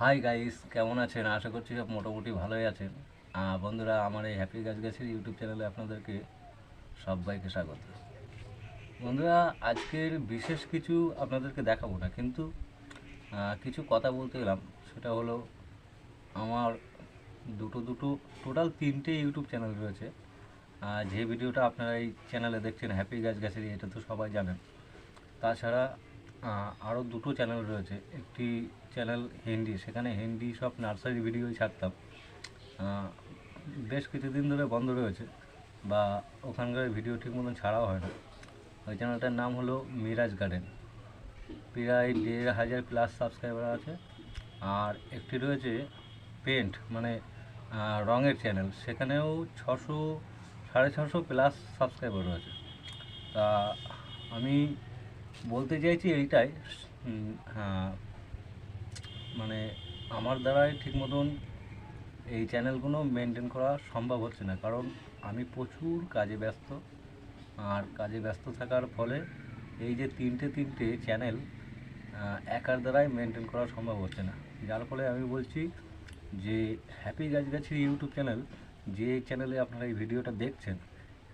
Hi guys কেমন আছেন? আশা করছি সব মোটামুটি ভালোই আছেন। বন্ধুরা, আমার এই হ্যাপি গাছ গাছের ইউটিউব চ্যানেলে আপনাদেরকে সবাইকে স্বাগত। বন্ধুরা, আজকের বিশেষ কিছু আপনাদেরকে দেখাবো না, কিন্তু কিছু কথা বলতে গেলাম সেটা হলো, আমার দুটো দুটো টোটাল তিনটে ইউটিউব চ্যানেল রয়েছে। যে ভিডিওটা আপনারা এই চ্যানেলে দেখছেন হ্যাপি গাছ গাছেরই এটা তো সবাই জানেন। তাছাড়া আরও দুটো চ্যানেল রয়েছে। একটি চ্যানেল হিন্দি, সেখানে হিন্দি সব নার্সারি ভিডিওই ছাড়তাম। বেশ কিছুদিন ধরে বন্ধ রয়েছে বা ওখানকার ভিডিও ঠিক মতন ছাড়াও হয় না। ওই চ্যানেলটার নাম হলো মিরাজ গার্ডেন। প্রায় দেড় হাজার প্লাস সাবস্ক্রাইবার আছে। আর একটি রয়েছে পেন্ট মানে রঙের চ্যানেল। সেখানেও ছশো, সাড়ে ছশো প্লাস সাবস্ক্রাইবার রয়েছে। তা আমি বলতে চাইছি এইটাই হ্যাঁ মানে আমার দ্বারাই ঠিক মতন এই চ্যানেলগুলো মেনটেন করা সম্ভব হচ্ছে না। কারণ আমি প্রচুর কাজে ব্যস্ত আর কাজে ব্যস্ত থাকার ফলে এই যে তিনটে তিনটে চ্যানেল একার দ্বারাই মেনটেন করা সম্ভব হচ্ছে না। যার ফলে আমি বলছি যে হ্যাপি গাছগাছির ইউটিউব চ্যানেল যে চ্যানেলে আপনারা এই ভিডিওটা দেখছেন,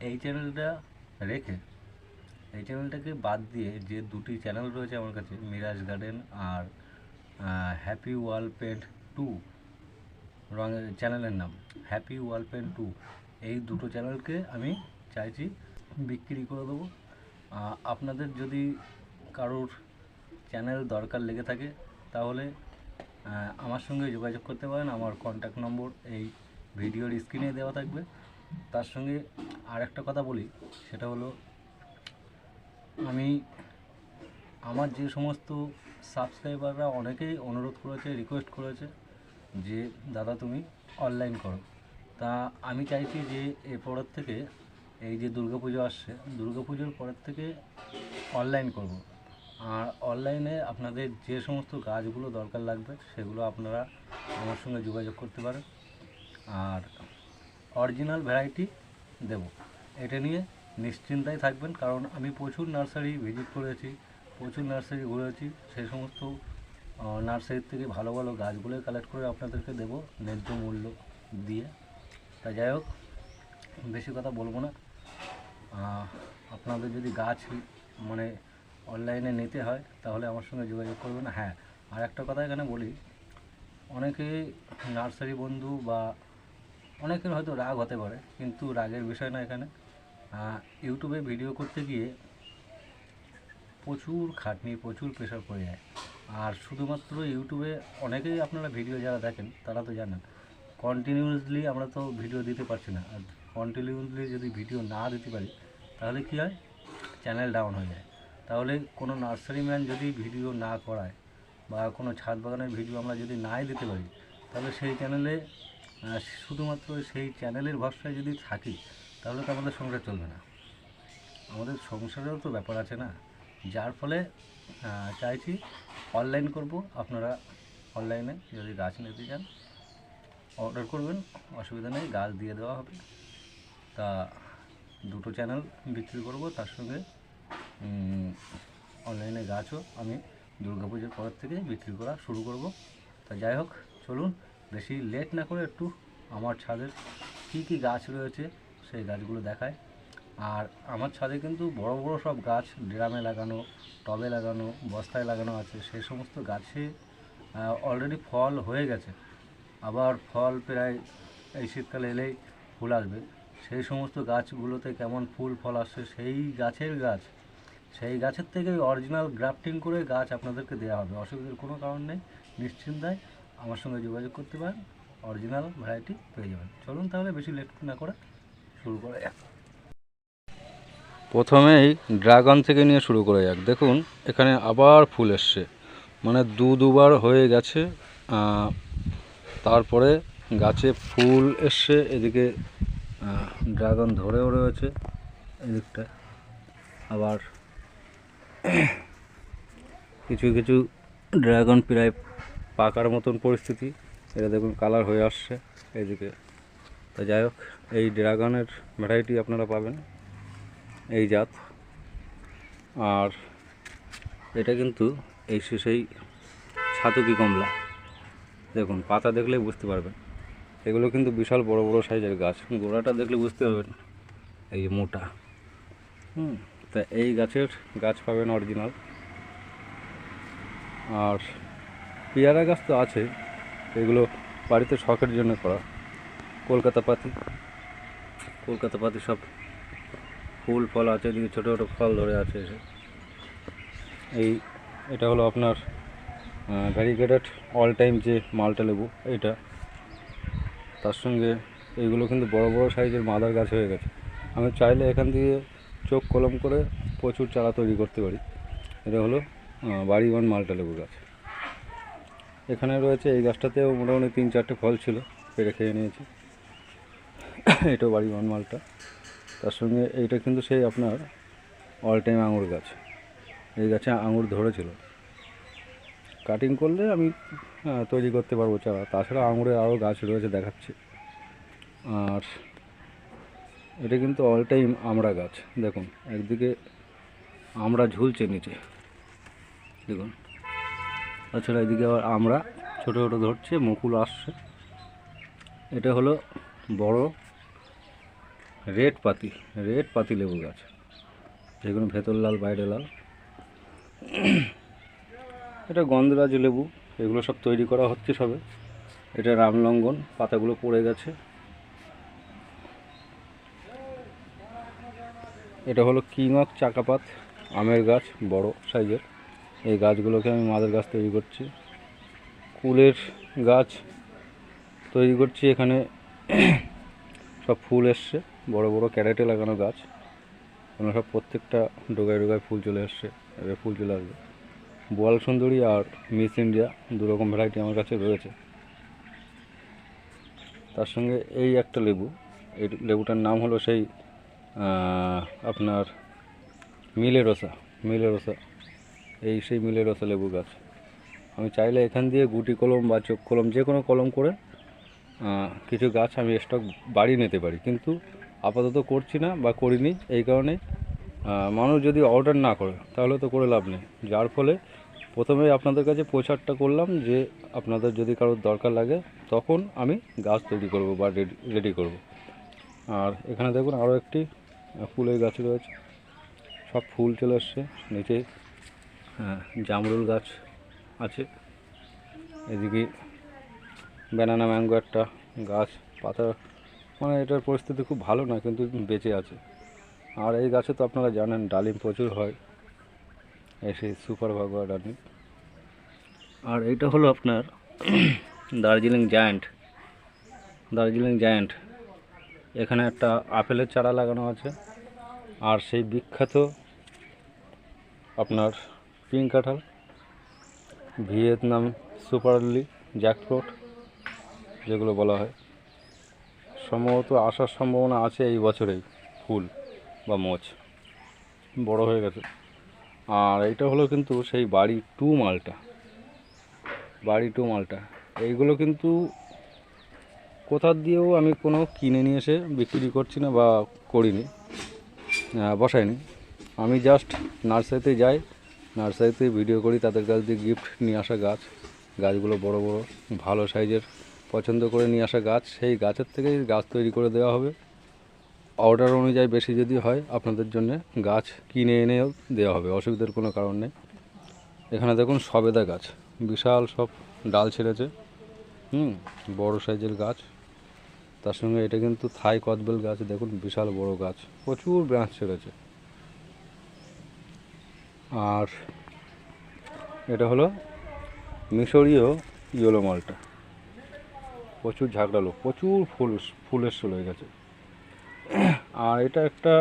এই চ্যানেলটা রেখে, এই চ্যানেলটাকে বাদ দিয়ে যে দুটি চ্যানেল রয়েছে আমার কাছে মিরাজ গার্ডেন আর হ্যাপি ওয়াল পেন্ট টু রঙের চ্যানেলের নাম। হ্যাপি ওয়াল পেন্ট টু এই দুটো চ্যানেলকে আমি চাইছি বিক্রি করে দেবো। আপনাদের যদি কারোর চ্যানেল দরকার লেগে থাকে, তাহলে আমার সঙ্গে যোগাযোগ করতে পারেন। আমার কন্ট্যাক্ট নম্বর এই ভিডিওর স্ক্রিনে দেওয়া থাকবে। তার সঙ্গে আর একটা কথা বলি, সেটা হলো, আমি আমার যে সমস্ত সাবস্ক্রাইবাররা অনেকেই অনুরোধ করেছে রিকোয়েস্ট করেছে যে, দাদা, তুমি অনলাইন করো। তা আমি চাইছি যে, এরপরের থেকে এই যে দুর্গাপুজো আসছে, দুর্গাপুজোর পরের থেকে অনলাইন করব। আর অনলাইনে আপনাদের যে সমস্ত গাছগুলো দরকার লাগবে, সেগুলো আপনারা আমার সঙ্গে যোগাযোগ করতে পারেন। আর অরিজিনাল ভ্যারাইটি দেব। এটা নিয়ে নিশ্চিন্তায় থাকবেন, কারণ আমি প্রচুর নার্সারি ভিজিট করেছি। প্রচুর নার্সারি ঘুরেছি, সেই সমস্ত নার্সারির থেকে ভালো ভালো গাছগুলো কালেক্ট করে আপনাদেরকে দেবো ন্যায্য মূল্য দিয়ে। তা যাই হোক, বেশি কথা বলব না। আপনাদের যদি গাছ মানে অনলাইনে নিতে হয়, তাহলে আমার সঙ্গে যোগাযোগ করবেন। হ্যাঁ আর একটা কথা এখানে বলি, অনেকে নার্সারি বন্ধু বা অনেকের হয়তো রাগ হতে পারে, কিন্তু রাগের বিষয় না এখানে। ইউটিউবে ভিডিও করতে গিয়ে প্রচুর খাটনি, প্রচুর প্রেশার পড়ে যায়। আর শুধুমাত্র ইউটিউবে অনেকেই আপনারা ভিডিও যারা দেখেন, তারা তো জানেন কন্টিনিউয়াসলি আমরা তো ভিডিও দিতে পারছি না। আর কন্টিনিউয়াসলি যদি ভিডিও না দিতে পারি, তাহলে কী হয়? চ্যানেল ডাউন হয়ে যায়। তাহলে কোনো নার্সারিম্যান যদি ভিডিও না করায়, বা কোনো ছাদ বাগানের ভিডিও আমরা যদি নাই দিতে পারি, তাহলে সেই চ্যানেলে শুধুমাত্র সেই চ্যানেলের ভরসায় যদি থাকি, তাহলে তো আমাদের সংসার চলবে না। আমাদের সংসারেও তো ব্যাপার আছে না। যার ফলে চাইছি অনলাইন করব। আপনারা অনলাইনে যদি গাছ নিতে চান অর্ডার করবেন, অসুবিধা নেই, গাছ দিয়ে দেওয়া হবে। তা দুটো চ্যানেল বিক্রি করব, তার সঙ্গে অনলাইনে গাছও আমি দুর্গাপুজোর পর থেকে বিক্রি করা শুরু করব। তা যাই হোক, চলুন, বেশি লেট না করে একটু আমার ছাদের কী কী গাছ রয়েছে, সেই গাছগুলো দেখায়। আর আমার ছাদে কিন্তু বড় বড় সব গাছ, ড্রামে লাগানো, টবে লাগানো, বস্তায় লাগানো আছে। সেই সমস্ত গাছে অলরেডি ফল হয়ে গেছে। আবার ফল প্রায় এই শীতকালে এলেই ফুল আসবে। সেই সমস্ত গাছগুলোতে কেমন ফুল, ফল আসছে, সেই গাছের গাছ, সেই গাছের থেকে অরিজিনাল গ্রাফটিং করে গাছ আপনাদেরকে দেওয়া হবে। অসুবিধার কোনো কারণ নেই, নিশ্চিন্তায় আমার সঙ্গে যোগাযোগ করতে পারেন। অরিজিনাল ভ্যারাইটি পেয়ে যাবেন। চলুন তাহলে বেশি লেট না করে শুরু করা যাক। প্রথমেই ড্রাগন থেকে নিয়ে শুরু করা যাক। দেখুন, এখানে আবার ফুল এসছে। মানে দু দুবার হয়ে গেছে তারপরে গাছে ফুল এসছে, এদিকে ড্রাগন ধরেও রয়েছে, এদিকটা আবার কিছু কিছু ড্রাগন প্রায় পাকার মতন পরিস্থিতি। এটা দেখুন, কালার হয়ে আসছে, এদিকে। তা যাই হোক, এই ড্রাগনের ভ্যারাইটি আপনারা পাবেন। এই জাত। আর এটা কিন্তু এই সেই ছাতুকি কমলা। দেখুন, পাতা দেখলে বুঝতে পারবেন। এগুলো কিন্তু বিশাল বড় বড় সাইজের গাছ। গোড়াটা দেখলে বুঝতে পারবেন এই মোটা। হুম, তা এই গাছের গাছ পাবেন অরিজিনাল। আর পেয়ারা গাছ তো আছে। এগুলো বাড়িতে শখের জন্য করা। কলকাতা পাতি। কলকাতা পাতি সব ফুল, ফল আছে, এদিকে ছোটো ছোটো ফল ধরে আছে এই, এটা হলো আপনার ভ্যারিগেটেড অল টাইম যে মালটা লেবু এইটা তার সঙ্গে এইগুলো কিন্তু বড় বড় সাইজের মাদার গাছ হয়ে গেছে। আমি চাইলে এখান দিয়ে চোখ কলম করে প্রচুর চারা তৈরি করতে পারি। এটা হলো বাড়িওয়ান মালটা লেবু গাছ। এখানে রয়েছে, এই গাছটাতেও মোটামুটি তিন চারটে ফল ছিল পেরে খেয়ে নিয়েছি। এটাও বাড়িওয়ান মালটা। তার সঙ্গে এইটা কিন্তু সেই আপনার অল টাইম আঙুর গাছ। এই গাছে আঙুর ধরেছিল। কাটিং করলে আমি তৈরি করতে পারব চারা তাছাড়া আঙুরের আরও গাছ রয়েছে দেখাচ্ছি। আর এটা কিন্তু অল টাইম আমড়া গাছ। দেখুন, একদিকে আমড়া ঝুলছে নিচে। দেখুন। তাছাড়া এদিকে আবার আমরা ছোটো ছোটো ধরছে, মুকুল আসছে। এটা হলো বড় রেড পাতি রেড পাতি লেবু গাছ। যেগুলো ভেতর লাল, বাইরে লাল। এটা গন্ধরাজ লেবু, এগুলো সব তৈরি করা হচ্ছে সবে। এটা রামলঙ্গন পাতাগুলো পড়ে গেছে। এটা হলো কিং অফ চাকাপাত, আমের গাছ, বড় সাইজের। এই গাছগুলোকে আমি মাদের গাছ তৈরি করছি। কুলের গাছ তৈরি করছি এখানে। সব ফুল এসছে। বড় বড় ক্যারেটে লাগানো গাছ। ওগুলো সব প্রত্যেকটা ডোগায় ডোগায় ফুল চলে আসছে, এবার ফুল চলে আসবে। বোয়াল সুন্দরী আর মিস ইন্ডিয়া দু রকম ভ্যারাইটি আমার কাছে রয়েছে। তার সঙ্গে এই একটা লেবু, এই লেবুটার নাম হলো সেই আপনার মিলেরোসা মিলেরোসা। এই সেই মিলেরোসা লেবু গাছ। আমি চাইলে এখান দিয়ে গুটি কলম বা চোখ কলম যে কোনো কলম করে কিছু গাছ আমি স্টক বাড়িয়ে নিতে পারি। কিন্তু আপাতত করছি না বা করিনি, এই কারণে মানুষ যদি অর্ডার না করে, তাহলে তো করে লাভ নেই। যার ফলে প্রথমে আপনাদের কাছে প্রচারটা করলাম যে, আপনাদের যদি কারোর দরকার লাগে, তখন আমি গাছ তৈরি করব বা রেডি করব। আর এখানে দেখুন আরও একটি ফুলের গাছ রয়েছে। সব ফুল চলে আসছে নিচে জামরুল গাছ আছে। এদিকে ব্যানানা ম্যাঙ্গো একটা গাছ, পাতা মানে এটার পরিস্থিতি খুব ভালো না কিন্তু বেঁচে আছে। আর এই গাছে তো আপনারা জানেন, ডালিম প্রচুর হয়। এসে সুপার ভাগোয়া ডালিম। আর এইটা হলো আপনার দার্জিলিং জায়ান্ট। দার্জিলিং জায়ান্ট। এখানে একটা আপেলের চারা লাগানো আছে। আর সেই বিখ্যাত আপনার পিঙ্ক কাঁঠাল, ভিয়েতনাম সুপারলি জ্যাকফ্রুট, যেগুলো বলা হয়। সম্ভবত আসার সম্ভাবনা আছে এই বছরেই, ফুল বা মোচ। বড় হয়ে গেছে। আর এইটা হলো কিন্তু সেই বাড়ি টু মালটা। বাড়ি টু মালটা। এইগুলো কিন্তু কোথার দিয়েও আমি কোনো কিনে নিয়ে এসে বিক্রি করছি না বা করিনি বসাইনি। আমি জাস্ট নার্সারিতে যাই, নার্সারিতে ভিডিও করি, তাদের কাছ দিয়ে গিফট নিয়ে আসা গাছ। গাছগুলো বড় বড়, ভালো সাইজের। পছন্দ করে নিয়ে আসা গাছ, সেই গাছের থেকেই গাছ তৈরি করে দেওয়া হবে। অর্ডার অনুযায়ী বেশি যদি হয়, আপনাদের জন্য গাছ কিনে এনেও দেওয়া হবে, অসুবিধার কোনো কারণ নেই। এখানে দেখুন সবেদা গাছ, বিশাল সব ডাল ছেড়েছে। হুম, বড় সাইজের গাছ। তার সঙ্গে এটা কিন্তু থাই কদবেল গাছ, দেখুন বিশাল বড় গাছ, প্রচুর ব্রাঞ্চ ছেড়েছে। আর এটা হলো মিশরীয় ইয়েলো মালটা। প্রচুর ঝাঁকড়ালো প্রচুর ফুল, ফুলের শুরু হয়ে গেছে। আর এটা একটা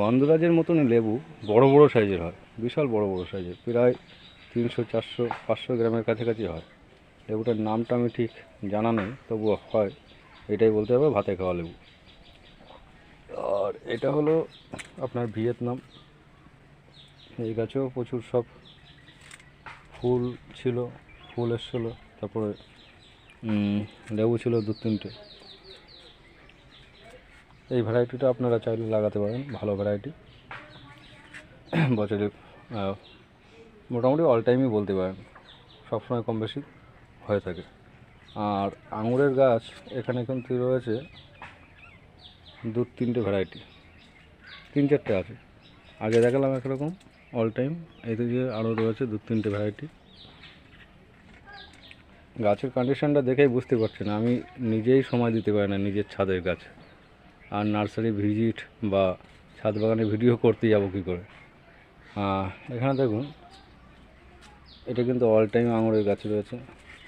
গন্ধরাজের মতনই লেবু, বড় বড় সাইজের হয়, বিশাল বড় বড় সাইজের, প্রায় তিনশো, চারশো, পাঁচশো গ্রামের কাছাকাছি হয়। লেবুটার নামটা আমি ঠিক জানা নেই তবুও হয়, এটাই বলতে হবে, ভাতে খাওয়া লেবু। আর এটা হলো আপনার ভিয়েতনাম। এই গাছেও প্রচুর সব ফুল ছিল ফুল এসছিলো তারপরে লেবু ছিল দু তিনটে। এই ভ্যারাইটিটা আপনারা চাইলে লাগাতে পারেন, ভালো ভ্যারাইটি। বছরে মোটামুটি অল টাইমই বলতে পারেন, সবসময় কম বেশি হয়ে থাকে। আর আঙুরের গাছ এখানে কিন্তু রয়েছে দু তিনটে ভ্যারাইটি, তিন চারটে আছে। আগে দেখালাম একরকম অল টাইম এদিকে আরও রয়েছে দু তিনটে ভ্যারাইটি। গাছের কন্ডিশনটা দেখেই বুঝতে পারছেন আমি নিজেই সময় দিতে পারি না নিজের ছাদের গাছ। আর নার্সারি ভিজিট বা ছাদ বাগানে ভিডিও করতে যাব কী করে? এখানে দেখুন, এটা কিন্তু অল টাইম আঙুরের গাছ রয়েছে।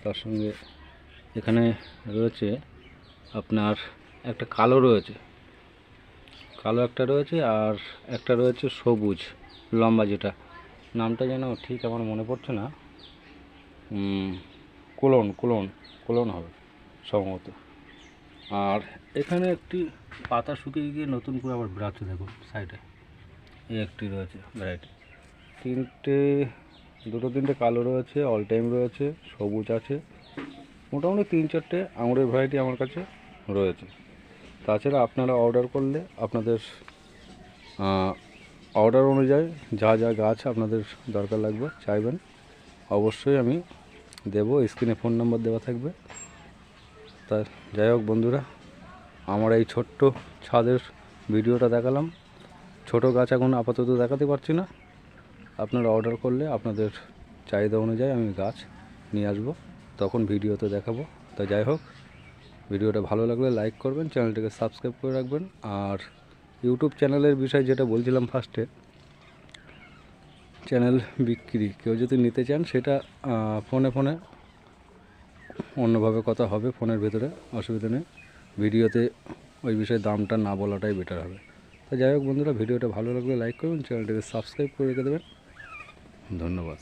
তার সঙ্গে এখানে রয়েছে আপনার একটা কালো রয়েছে। কালো একটা রয়েছে আর একটা রয়েছে সবুজ, লম্বা যেটা। নামটা যেন ঠিক আমার মনে পড়ছে না। কোলন কোলন কোলন হবে, সম্ভবত। আর এখানে একটি পাতা শুকিয়ে গিয়ে নতুন করে আবার বেড়াচ্ছে, দেখুন, সাইডে। এই একটি রয়েছে ভ্যারাইটি তিনটে, দুটো তিনটে কালো রয়েছে অল টাইম রয়েছে, সবুজ আছে। মোটামুটি তিন চারটে আঙুরের ভ্যারাইটি আমার কাছে রয়েছে। তাছাড়া আপনারা অর্ডার করলে আপনাদের অর্ডার অনুযায়ী যা যা গাছ আপনাদের দরকার লাগবে চাইবেন, অবশ্যই আমি দেবো স্ক্রিনে ফোন নাম্বার দেওয়া থাকবে। তা যাই হোক বন্ধুরা, আমার এই ছোট্ট ছাদের ভিডিওটা দেখালাম। ছোট গাছ এখন আপাতত দেখাতে পারছি না। আপনারা অর্ডার করলে আপনাদের চাহিদা অনুযায়ী আমি গাছ নিয়ে আসব, তখন ভিডিওতে দেখাবো। তা যাই হোক, ভিডিওটা ভালো লাগলে লাইক করবেন চ্যানেলটাকে সাবস্ক্রাইব করে রাখবেন। আর ইউটিউব চ্যানেলের বিষয়ে যেটা বলছিলাম ফার্স্টে চ্যানেল বিক্রি। কেউ যদি নিতে চান, সেটা ফোনে ফোনে। অন্যভাবে কথা হবে ফোনের ভেতরে, অসুবিধা নেই। ভিডিওতে ওই বিষয়ে দামটা না বলাটাই বেটার হবে। তো যাই হোক বন্ধুরা, ভিডিওটা ভালো লাগলে লাইক করবেন চ্যানেলটিকে সাবস্ক্রাইব করে রেখে দেবেন। ধন্যবাদ।